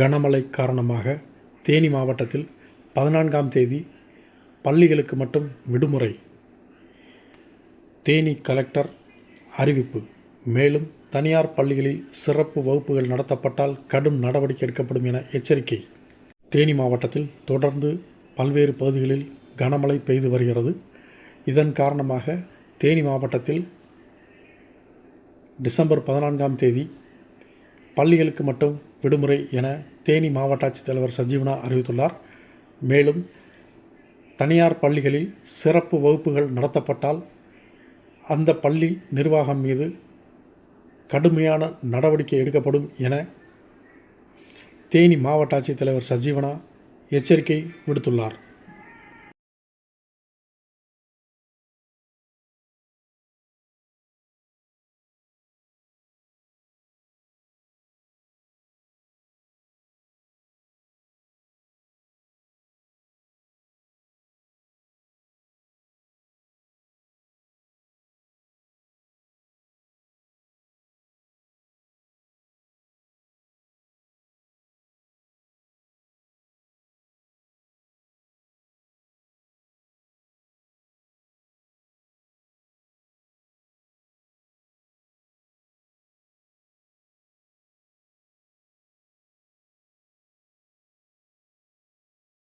கனமழை காரணமாக தேனி மாவட்டத்தில் பதினான்காம் தேதி பள்ளிகளுக்கு மட்டும் விடுமுறை. தேனி கலெக்டர் அறிவிப்பு. மேலும் தனியார் பள்ளிகளில் சிறப்பு வகுப்புகள் நடத்தப்பட்டால் கடும் நடவடிக்கை எடுக்கப்படும் என எச்சரிக்கை. தேனி மாவட்டத்தில் தொடர்ந்து பல்வேறு பகுதிகளில் கனமழை பெய்து வருகிறது. இதன் காரணமாக தேனி மாவட்டத்தில் டிசம்பர் பதினான்காம் தேதி பள்ளிகளுக்கு மட்டும் விடுமுறை என தேனி மாவட்ட ஆட்சித்தலைவர் சஞ்சீவனா அறிவித்துள்ளார். மேலும் தனியார் பள்ளிகளில் சிறப்பு வகுப்புகள் நடத்தப்பட்டால் அந்த பள்ளி நிர்வாகம் மீது கடுமையான நடவடிக்கை எடுக்கப்படும் என தேனி மாவட்ட ஆட்சித்தலைவர் சஜீவனா எச்சரிக்கை விடுத்துள்ளார்.